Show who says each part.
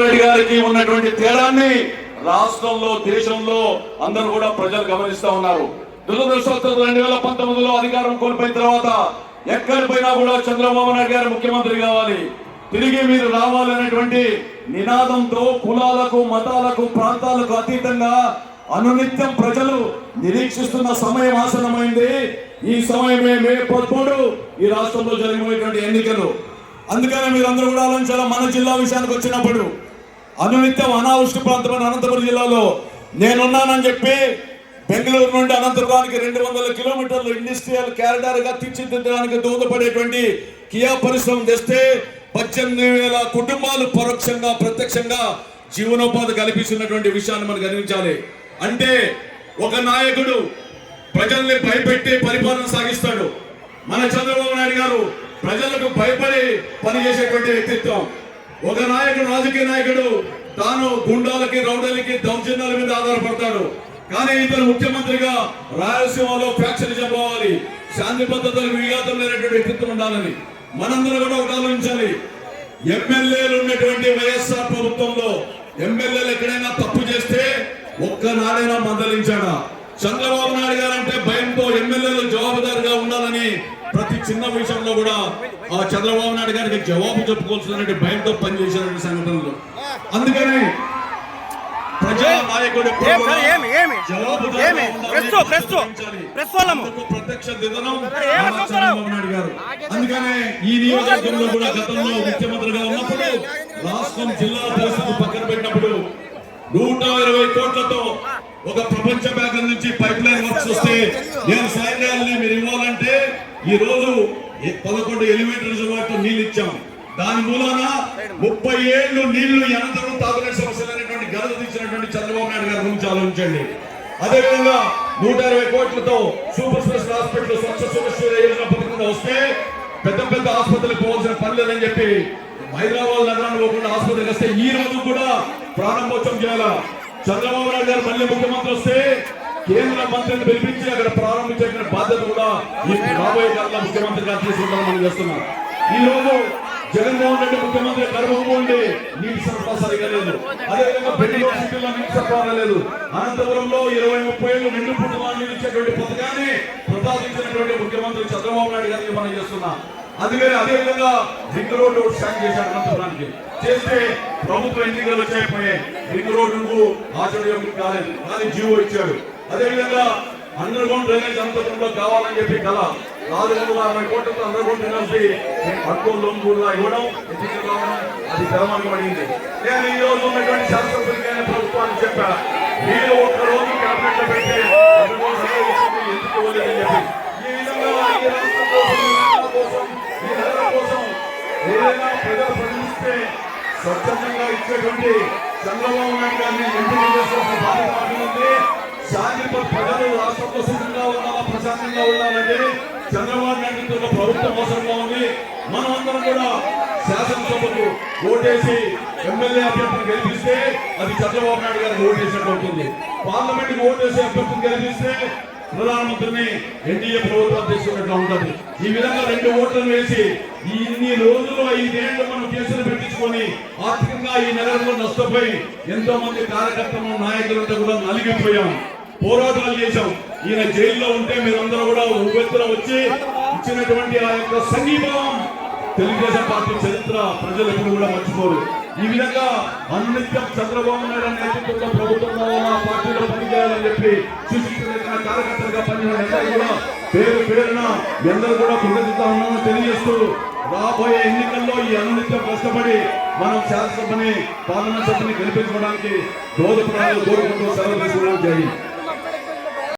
Speaker 1: రెడ్డి గారికి ఉన్నటువంటి తేడాన్ని రాష్ట్రంలో దేశంలో అందరూ కూడా ప్రజలు గమనిస్తా ఉన్నారు. దురదృష్టవశాత్తు రెండు వేల పంతొమ్మిదిలో అధికారం కోల్పోయిన తర్వాత ఎక్కడి పోయినా కూడా చంద్రబాబు నాయుడు గారు ముఖ్యమంత్రి కావాలి. తిరిగి మీరు రావాలనేటువంటి నినాదంతో కులాలకు మతాలకు ప్రాంతాలకు అతీతంగా అనునిత్యం ప్రజలు నిరీక్షిస్తున్న సమయం ఆసనమైంది ఈ సమయమే మే పదమూడు ఈ రాష్ట్రంలో జరిగినటువంటి ఎన్నికలు. అందుకనే మీరందరూ కూడా ఆలోచించాలి మన జిల్లా విషయానికి వచ్చినప్పుడు అనునిత్యం అనావృష్టి ప్రాంతమైన అనంతపురం జిల్లాలో నేనున్నానని చెప్పి బెంగళూరు నుండి అనంతపురానికి రెండు వందల కిలోమీటర్లు ఇండస్ట్రియల్ క్యారిడార్ తీర్చిదిద్దడానికి దోహదపడేటువంటి కియా పరిశ్రమ తెస్తే పద్దెనిమిది వేల కుటుంబాలు పరోక్షంగా ప్రత్యక్షంగా జీవనోపాధి కల్పిస్తున్నటువంటి విషయాన్ని మనం గమనించాలి అంటే ఒక నాయకుడు ప్రజల్ని భయపెట్టి పరిపాలన సాగిస్తాడు. మన చంద్రబాబు నాయుడు గారు ప్రజలకు భయపడి పనిచేసేటువంటి వ్యక్తిత్వం. ఒక నాయకుడు రాజకీయ నాయకుడు తాను గుండాలకి రౌడలకి దౌర్జన్యాల మీద ఆధారపడతాడు. కానీ ఇతను ముఖ్యమంత్రిగా రాయలసీమలో ఫ్యాక్షన్ పోవాలి శాంతి భద్రతలకు విఘాతం లేనటువంటి వ్యక్తిత్వం ఉండాలని మనందరం కూడా ఒకటి ఆలోచించాలి. ఎమ్మెల్యేలు ఉన్నటువంటి వైఎస్ఆర్ ప్రభుత్వంలో ఎమ్మెల్యేలు ఎక్కడైనా తప్పు చేస్తే ఒక్కనాడైనా మందలించాడా? చంద్రబాబు నాయుడు గారు అంటే భయంతో ఎమ్మెల్యేలు జవాబుదారుగా ఉండాలని ప్రతి చిన్న విషయంలో కూడా ఆ చంద్రబాబు నాయుడు గారికి జవాబు చెప్పుకోవాల్సిన భయంతో పనిచేసినటువంటి సంఘటనలు. అందుకని ప్రజా నాయకుడు ప్రత్యక్ష దిదనం? చంద్రబాబు నాయుడు గారు. ఈ నియోజకవర్గంలో కూడా గతంలో ముఖ్యమంత్రిగా ఉన్నప్పుడు రాష్ట్రం జిల్లా పరిస్థితి పక్కన పెట్టినప్పుడు నూట ఇరవై కోట్లతో ఒక ప్రపంచ బ్యాంక్ నుంచి పైప్ లైన్ వర్క్స్ వస్తే నేను సైన్యాలని మీరు ఇవ్వాలంటే ఈ రోజు పదకొండు ఎలివేటర్ రిజర్వాయర్ నీళ్ళు ఇచ్చాం. దాని మూలాన ముప్పై ఏళ్ళు నీళ్ళు అనంతరం తాగునే సమస్యలు అనేటువంటి గలత తీసినటువంటి చంద్రబాబు నాయుడు గారి గురించి ఆలోచించండి. అదేవిధంగా నూట ఇరవై కోట్లతో సూపర్ స్పెషల్ హాస్పిటల్ స్వచ్ఛ సురక్ష యోజన పథకం వస్తే పెద్ద పెద్ద ఆసుపత్రులకు పోవాల్సిన పని లేదని చెప్పి హైదరాబాద్ నగరాన్ని పోకుండా ఆసుపత్రికి వస్తే ఈ రోజు కూడా ప్రారంభోత్సవం చేయాలా? చంద్రబాబు నాయుడు గారు మళ్ళీ ముఖ్యమంత్రి వస్తే కేంద్ర మంత్రిని పిలిపించి అక్కడ ప్రారంభించే బాధ్యత కూడా ఈ రాబోయే కాలంలో ముఖ్యమంత్రి గారు తీసుకుంటామని మనం చేస్తున్నాం. ఈ రోజు జగన్మోహన్ రెడ్డి ముఖ్యమంత్రి గర్భంగా నీటి సరఫరా సరిగా లేదు. అదేవిధంగా బెంగళూరు సిటీలో నీటి సరఫరా లేదు. అనంతపురంలో ఇరవై ముప్పై ఏళ్ళు నిండు పుట్టుమాలు ఇచ్చేటువంటి పథకాన్ని ప్రసాదించినటువంటి ముఖ్యమంత్రి చంద్రబాబు నాయుడు గారిని మనం చేస్తున్నాం. అందుకని అదే విధంగా రింగ్ రోడ్డు శాంక్ చేశాడు అనంతపురానికి చేస్తే ప్రభుత్వ ఎన్నికలు వచ్చాయిపోయాయి రింగ్ రోడ్డుకు ఆచరణయోగ్యం కాలేదు. కానీ జీవో ఇచ్చాడు అదే విధంగా అండర్ గ్రౌండ్ డ్రైనేజ్ అనంతపురంలో కావాలని చెప్పి కళ నాలుగు వందల అరవై కోట్లతో అండర్ గ్రౌండ్ డ్రైనేజ్ అడ్కో లోన్ కూడా ఇవ్వడం ఎన్నికలు కావడం అది తెరమని పడింది నేను ఈ రోజు ఉన్నటువంటి శాస్త్రపరికైన ప్రభుత్వాన్ని చెప్పా. మీరు ఒక్క రోజు క్యాబినెట్లో పెట్టి అండర్ ఎందుకు ఇవ్వలేదని చెప్పి. ఏదైనా ప్రశ్నిస్తే స్వచ్ఛందంగా ఇచ్చేటువంటి చంద్రబాబు నాయుడు గారిని ఎంపిక చేసుకోవాల్సిన బాధ్యత మాకు ఉంది. ప్రజలు రాష్ట్రంలో సుఖంగా ఉండాలా ప్రశాంతంగా ఉండాలంటే చంద్రబాబు నాయుడు ప్రభుత్వం అవసరంగా ఉంది. మనమందరం కూడా శాసనసభకు ఓటేసి ఎమ్మెల్యే అభ్యర్థిని గెలిపిస్తే అది చంద్రబాబు నాయుడు గారికి ఓటేసినట్టు అవుతుంది. పార్లమెంట్కి ఓటేసి అభ్యర్థిని గెలిపిస్తే ప్రధానమంత్రిని ఎన్డీఏ ప్రభుత్వం తీసుకున్నట్లు ఉంటుంది. ఈ విధంగా రెండు ఓట్లను వేసి ఇన్ని రోజులు ఐదేళ్ళు మనం కేసులు పెట్టించుకొని ఆర్థికంగా ఈ నగరంలో నష్టపోయి ఎంతో మంది కార్యకర్తలు నాయకులంతా కూడా నలిగిపోయాం. పోరాటాలు చేశాం. ఈయన జైల్లో ఉంటే మీరందరూ కూడా ఉవ్వెత్తున వచ్చి ఇచ్చినటువంటి ఆ యొక్క సంఘీభావం తెలుగుదేశం పార్టీ చరిత్ర ప్రజలు ఎప్పుడు కూడా మర్చిపోరు. ఈ విధంగా అన్నిత్యం చంద్రబాబు నాయుడు నేతృత్వంలో ప్రభుత్వంలో పార్టీలో పనిచేయాలని చెప్పి మీ అందరూ కూడా కృతజ్ఞత ఉన్నామని తెలియజేస్తూ రాబోయే ఎన్నికల్లో ఈ అనునిత్యం కష్టపడి మనం శాసనసభని పార్లమెంట్ సభని గెలిపించుకోవడానికి దోదపడాలని కోరుకుంటూ సెలవు తీసుకోవడం జరిగింది